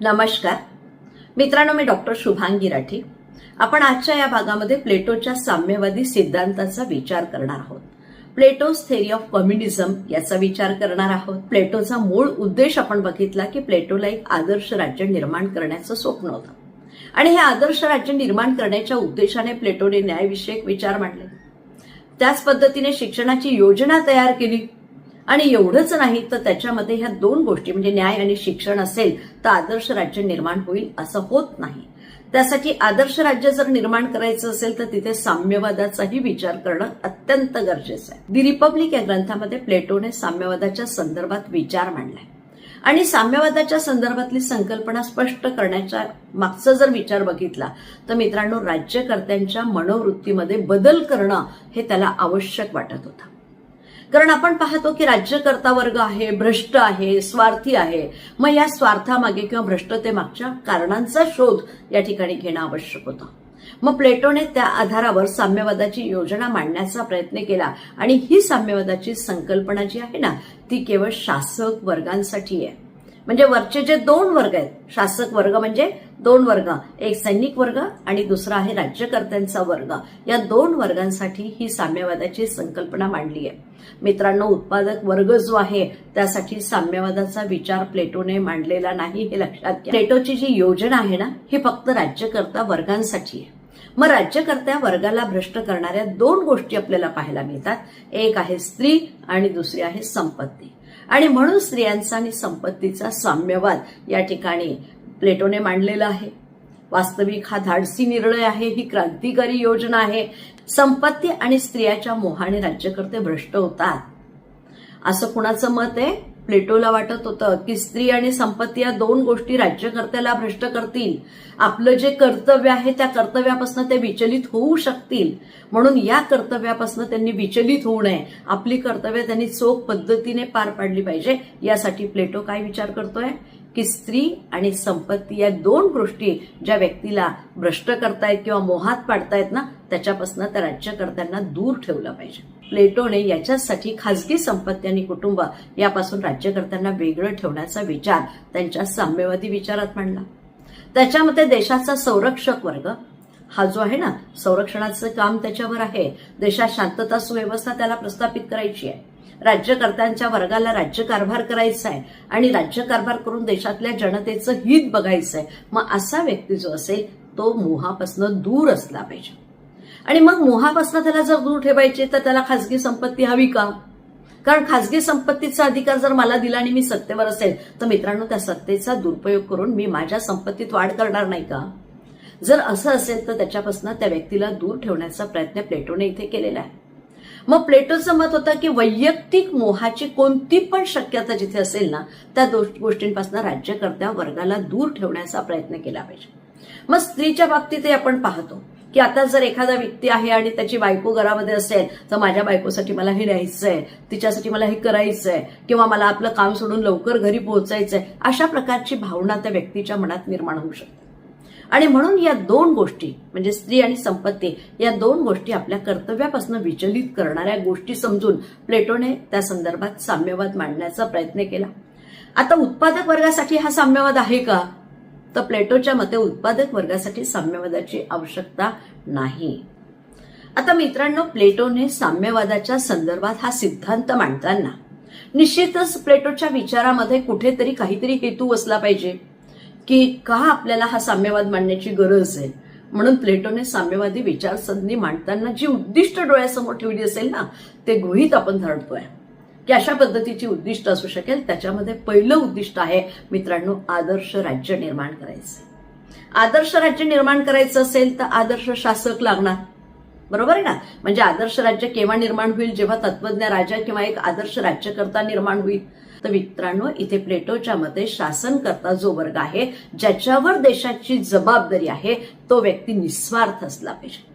नमस्कार. मित्रांनो मी डॉक्टर शुभांगी राठी. आपण आजच्या या भागामध्ये प्लेटोच्या साम्यवादी सिद्धांताचा विचार करणार आहोत. प्लेटोज थेरी ऑफ कम्युनिझम याचा विचार करणार आहोत. प्लेटोचा मूळ उद्देश आपण बघितला की प्लेटोला एक आदर्श राज्य निर्माण करण्याचं स्वप्न होतं. आणि हे आदर्श राज्य निर्माण करण्याच्या उद्देशाने प्लेटोने न्यायविषयक विचार मांडले. त्याच पद्धतीने शिक्षणाची योजना तयार केली. आणि एवढंच नाही तर त्याच्यामध्ये ह्या दोन गोष्टी म्हणजे न्याय आणि शिक्षण असेल तर आदर्श राज्य निर्माण होईल असं होत नाही. त्यासाठी आदर्श राज्य जर निर्माण करायचं असेल तर तिथे साम्यवादाचाही विचार करणं अत्यंत गरजेचं आहे. दि रिपब्लिक या ग्रंथामध्ये प्लेटोने साम्यवादाच्या संदर्भात विचार मांडलाय. आणि साम्यवादाच्या संदर्भातली संकल्पना स्पष्ट करण्याच्या मागचा जर विचार बघितला तर मित्रांनो राज्यकर्त्यांच्या मनोवृत्तीमध्ये बदल करणं हे त्याला आवश्यक वाटत होतं. कारण आपण पाहतो की राज्यकर्ता वर्ग आहे भ्रष्ट आहे स्वार्थी आहे. मग या स्वार्थामागे किंवा भ्रष्टतेमागच्या कारणांचा शोध या ठिकाणी घेणं आवश्यक होतं. मग प्लेटोने त्या आधारावर साम्यवादाची योजना मांडण्याचा प्रयत्न केला आणि ही साम्यवादाची संकल्पना जी आहे ना ती केवळ शासक वर्गांसाठी आहे. म्हणजे वरचे जे दोन वर्ग आहेत शासक वर्ग म्हणजे दोन वर्ग एक सैनिक वर्ग आणि दुसरा आहे राज्यकर्त्यांचा वर्ग. या दोन वर्गांसाठी ही साम्यवादाची संकल्पना मांडली आहे. मित्रांनो उत्पादक वर्ग जो आहे त्यासाठी साम्यवादाचा विचार प्लेटोने मांडलेला नाही हे लक्षात घ्या. प्लेटोची जी योजना आहे ना ही फक्त राज्यकर्ता वर्गांसाठी आहे. मग राज्यकर्त्या वर्गाला भ्रष्ट करणाऱ्या दोन गोष्टी आपल्याला पाहायला मिळतात. एक आहे स्त्री आणि दुसरी आहे संपत्ती. आणि म्हणून स्त्रियांचा आणि संपत्तीचा साम्यवाद या ठिकाणी प्लेटोने मांडलेला आहे. वास्तविक हा धाडसी निर्णय आहे ही क्रांतिकारी योजना आहे. संपत्ती आणि स्त्रियाच्या मोहाने राज्यकर्ते भ्रष्ट होतात. असं कुणाचं मत आहे? प्लेटोला वाटत होतं की स्त्री आणि संपत्ती या दोन गोष्टी राज्यकर्त्याला भ्रष्ट करतील. आपलं जे कर्तव्य आहे त्या कर्तव्यापासून ते विचलित होऊ शकतील. म्हणून या कर्तव्यापासून त्यांनी विचलित होऊ नये. आपली कर्तव्य त्यांनी चोख पद्धतीने पार पाडली पाहिजे. यासाठी प्लेटो काय विचार करतोय? की स्त्री आणि संपत्ती या दोन गोष्टी ज्या व्यक्तीला भ्रष्ट करतायत किंवा मोहात पाडतायत ना त्याच्यापासून त्या राज्यकर्त्यांना दूर ठेवलं पाहिजे. प्लेटोने याच्यासाठी खासगी संपत्ती आणि कुटुंब यापासून राज्यकर्त्यांना वेगळं ठेवण्याचा विचार त्यांच्या साम्यवादी विचारात मांडला. त्याच्यामध्ये देशाचा संरक्षक वर्ग हा जो आहे ना संरक्षणाचं काम त्याच्यावर आहे. देशात शांतता सुव्यवस्था त्याला प्रस्थापित करायची आहे. राज्यकर्त्यांच्या वर्गाला राज्यकारभार करायचा आहे आणि राज्यकारभार करून देशातल्या जनतेचं हित बघायचं आहे. मग असा व्यक्ती जो असेल तो मोहापासून दूर असला पाहिजे. आणि मग मोहापासून त्याला जर दूर ठेवायचे तर त्याला खासगी संपत्ती हवी का? कारण खासगी संपत्तीचा अधिकार जर मला दिला आणि मी सत्तेवर असेल तर मित्रांनो त्या सत्तेचा दुरुपयोग करून मी माझ्या संपत्तीत वाढ करणार नाही का? जर असं असेल तर त्याच्यापासून त्या व्यक्तीला दूर ठेवण्याचा प्रयत्न प्लेटोने इथे केलेला आहे. मग प्लेटोचं मत होतं की वैयक्तिक मोहाची कोणती पण शक्यता जिथे असेल ना त्या गोष्टींपासून राज्यकर्त्या वर्गाला दूर ठेवण्याचा प्रयत्न केला पाहिजे. मग स्त्रीच्या बाबतीतही आपण पाहतो. की आता जर एखादा व्यक्ती आहे आणि त्याची बायको घरामध्ये असेल तर माझ्या बायकोसाठी मला हे न्यायचंय तिच्यासाठी मला हे करायचंय किंवा मला आपलं काम सोडून लवकर घरी पोहोचायचंय अशा प्रकारची भावना त्या व्यक्तीच्या मनात निर्माण होऊ शकते. आणि म्हणून या दोन गोष्टी म्हणजे स्त्री आणि संपत्ती या दोन गोष्टी आपल्या कर्तव्यापासून विचलित करणाऱ्या गोष्टी समजून प्लेटोने त्या संदर्भात साम्यवाद मांडण्याचा प्रयत्न केला. आता उत्पादक वर्गासाठी हा साम्यवाद आहे का? तर प्लेटोच्या मते उत्पादक वर्गासाठी साम्यवादाची आवश्यकता नाही. आता मित्रांनो प्लेटोने साम्यवादाच्या संदर्भात हा सिद्धांत मांडताना निश्चितच प्लेटोच्या विचारामध्ये कुठेतरी काहीतरी हेतू असला पाहिजे की का आपल्याला हा साम्यवाद मांडण्याची गरज आहे? म्हणून प्लेटोने साम्यवादी विचारसरणी मांडताना जी उद्दिष्ट डोळ्यासमोर ठेवली असेल ना ते गृहित आपण धरतोय. की अशा पद्धतीची उद्दिष्ट असू शकेल. त्याच्यामध्ये पहिलं उद्दिष्ट आहे मित्रांनो आदर्श राज्य निर्माण करायचं. आदर्श राज्य निर्माण करायचं असेल तर आदर्श शासक लागणार. बरोबर आहे ना? म्हणजे आदर्श राज्य केव्हा निर्माण होईल? जेव्हा तत्वज्ञ राजा किंवा एक आदर्श राज्यकर्ता निर्माण होईल. तर मित्रांनो इथे प्लेटोच्या मते शासनकर्ता जो वर्ग आहे ज्याच्यावर देशाची जबाबदारी आहे तो व्यक्ती निस्वार्थ असला पाहिजे.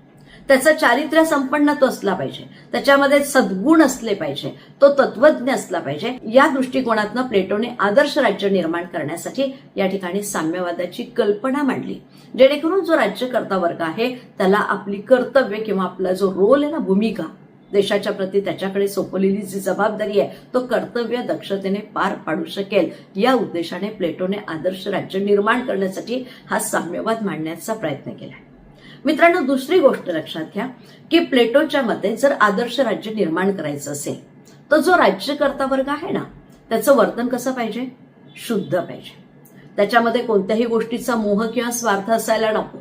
त्याचं चारित्र्य संपन्न तो असला पाहिजे. त्याच्यामध्ये सद्गुण असले पाहिजे. तो तत्वज्ञ असला पाहिजे. या दृष्टिकोनातनं प्लेटोने आदर्श राज्य निर्माण करण्यासाठी या ठिकाणी साम्यवादाची कल्पना मांडली. जेणेकरून जो राज्यकर्ता वर्ग आहे त्याला आपली कर्तव्य किंवा आपला जो रोल आहे ना भूमिका देशाच्या प्रती त्याच्याकडे सोपवलेली जी जबाबदारी आहे तो कर्तव्य दक्षतेने पार पाडू शकेल. या उद्देशाने प्लेटोने आदर्श राज्य निर्माण करण्यासाठी हा साम्यवाद मांडण्याचा प्रयत्न केला. मित्रांनो दुसरी गोष्ट लक्षात घ्या की प्लेटोच्या मते जर आदर्श राज्य निर्माण करायचं असेल तर जो राज्यकर्ता वर्ग आहे ना त्याचं वर्तन कसं पाहिजे? शुद्ध पाहिजे. त्याच्यामध्ये कोणत्याही गोष्टीचा मोह किंवा स्वार्थ असायला नको.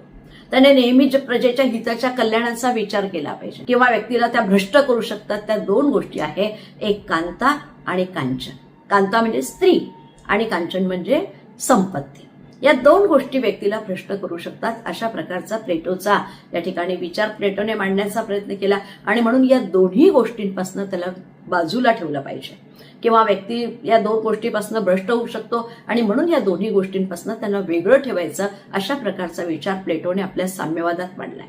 त्याने नेहमी प्रजेच्या हिताच्या कल्याणाचा विचार केला पाहिजे. किंवा व्यक्तीला त्या भ्रष्ट करू शकतात त्या दोन गोष्टी आहे एक कांता आणि कांचन. कांता म्हणजे स्त्री आणि कांचन म्हणजे संपत्ती. या दोन गोष्टी व्यक्तीला भ्रष्ट करू शकतात. अशा प्रकारचा प्लेटोचा या ठिकाणी विचार प्लेटोने मांडण्याचा प्रयत्न केला आणि म्हणून या दोन्ही गोष्टींपासून त्याला बाजूला ठेवलं पाहिजे. किंवा व्यक्ती या दोन गोष्टीपासून भ्रष्ट होऊ शकतो आणि म्हणून या दोन्ही गोष्टींपासून त्यांना वेगळं ठेवायचं अशा प्रकारचा विचार प्लेटोने आपल्या साम्यवादात मांडलाय.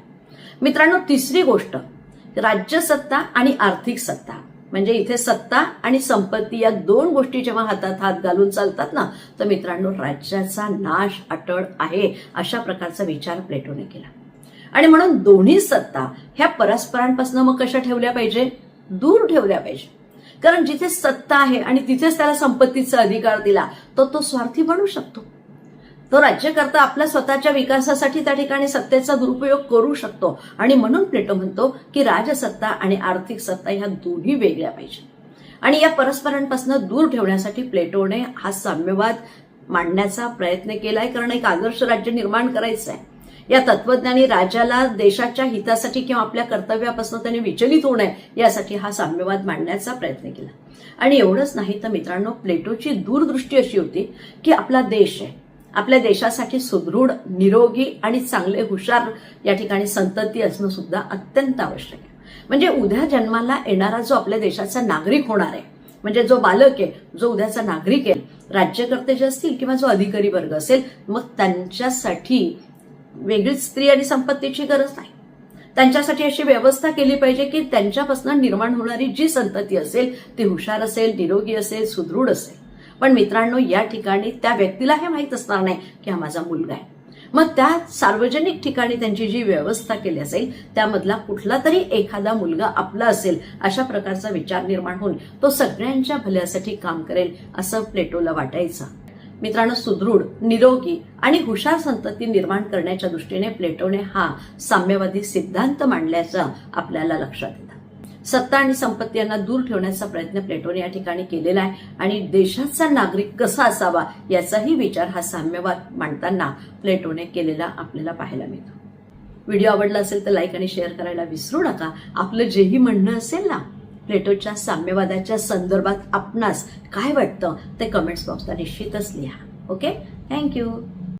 मित्रांनो तिसरी गोष्ट राज्यसत्ता आणि आर्थिक सत्ता. म्हणजे इथे सत्ता आणि संपत्ती या दोन गोष्टी जेव्हा हातात हात घालून चालतात ना तर मित्रांनो राज्याचा नाश अटळ आहे अशा प्रकारचा विचार प्लेटोने केला. आणि म्हणून दोन्ही सत्ता ह्या परस्परांपासून मग कशा ठेवल्या पाहिजे? दूर ठेवल्या पाहिजे. कारण जिथे सत्ता आहे आणि तिथेच त्याला संपत्तीचा अधिकार दिला तर तो स्वार्थी बनू शकतो. तो राज्यकर्ता आपल्या स्वतःच्या विकासासाठी त्या ठिकाणी सत्तेचा दुरुपयोग करू शकतो. आणि म्हणून प्लेटो म्हणतो की राजसत्ता आणि आर्थिक सत्ता ह्या दोन्ही वेगळ्या पाहिजे आणि या परस्परांपासून दूर ठेवण्यासाठी प्लेटोने हा साम्यवाद मांडण्याचा प्रयत्न केलाय कारण एक आदर्श राज्य निर्माण करायचं आहे या तत्वज्ञानी राजाला देशाच्या हितासाठी किंवा आपल्या कर्तव्यापासून त्याने विचलित होऊ नये यासाठी हा साम्यवाद मांडण्याचा प्रयत्न केला. आणि एवढंच नाही तर मित्रांनो प्लेटोची दूरदृष्टी अशी होती की आपला देश आहे. आपल्या देशासाठी सुदृढ निरोगी आणि चांगले हुशार या ठिकाणी संतती असणं सुद्धा अत्यंत आवश्यक आहे. म्हणजे उद्या जन्माला येणारा जो आपल्या देशाचा नागरिक होणार आहे म्हणजे जो बालक आहे जो उद्याचा नागरिक आहे राज्यकर्ते जे असतील किंवा जो अधिकारी वर्ग असेल मग त्यांच्यासाठी वेगळीच स्त्री आणि संपत्तीची गरज नाही. त्यांच्यासाठी अशी व्यवस्था केली पाहिजे की त्यांच्यापासून निर्माण होणारी जी संतती असेल ती हुशार असेल निरोगी असेल सुदृढ असेल. पण मित्रांनो या ठिकाणी त्या व्यक्तीला हे माहीत असणार नाही की हा माझा मुलगा आहे. मग त्या सार्वजनिक ठिकाणी त्यांची जी व्यवस्था केली असेल त्यामधला कुठला तरी एखादा मुलगा आपला असेल अशा प्रकारचा विचार निर्माण होऊन तो सगळ्यांच्या भल्यासाठी काम करेल असं प्लेटोला वाटायचं. मित्रांनो सुदृढ निरोगी आणि हुशार संतती निर्माण करण्याच्या दृष्टीने प्लेटोने हा साम्यवादी सिद्धांत मांडल्याचं आपल्याला लक्षात येतं. सत्ता आणि संपत्ती यांना दूर ठेवण्याचा प्रयत्न प्लेटोने या ठिकाणी केलेला आहे. आणि देशाचा नागरिक कसा असावा याचाही विचार हा साम्यवाद मांडताना प्लेटोने केलेला आपल्याला पाहायला मिळतो. व्हिडिओ आवडला असेल तर लाईक आणि शेअर करायला विसरू नका. आपलं जेही म्हणणं असेल ना प्लेटोच्या साम्यवादाच्या संदर्भात आपणास काय वाटतं ते कमेंट्स बॉक्सला निश्चितच लिहा. Okay thank you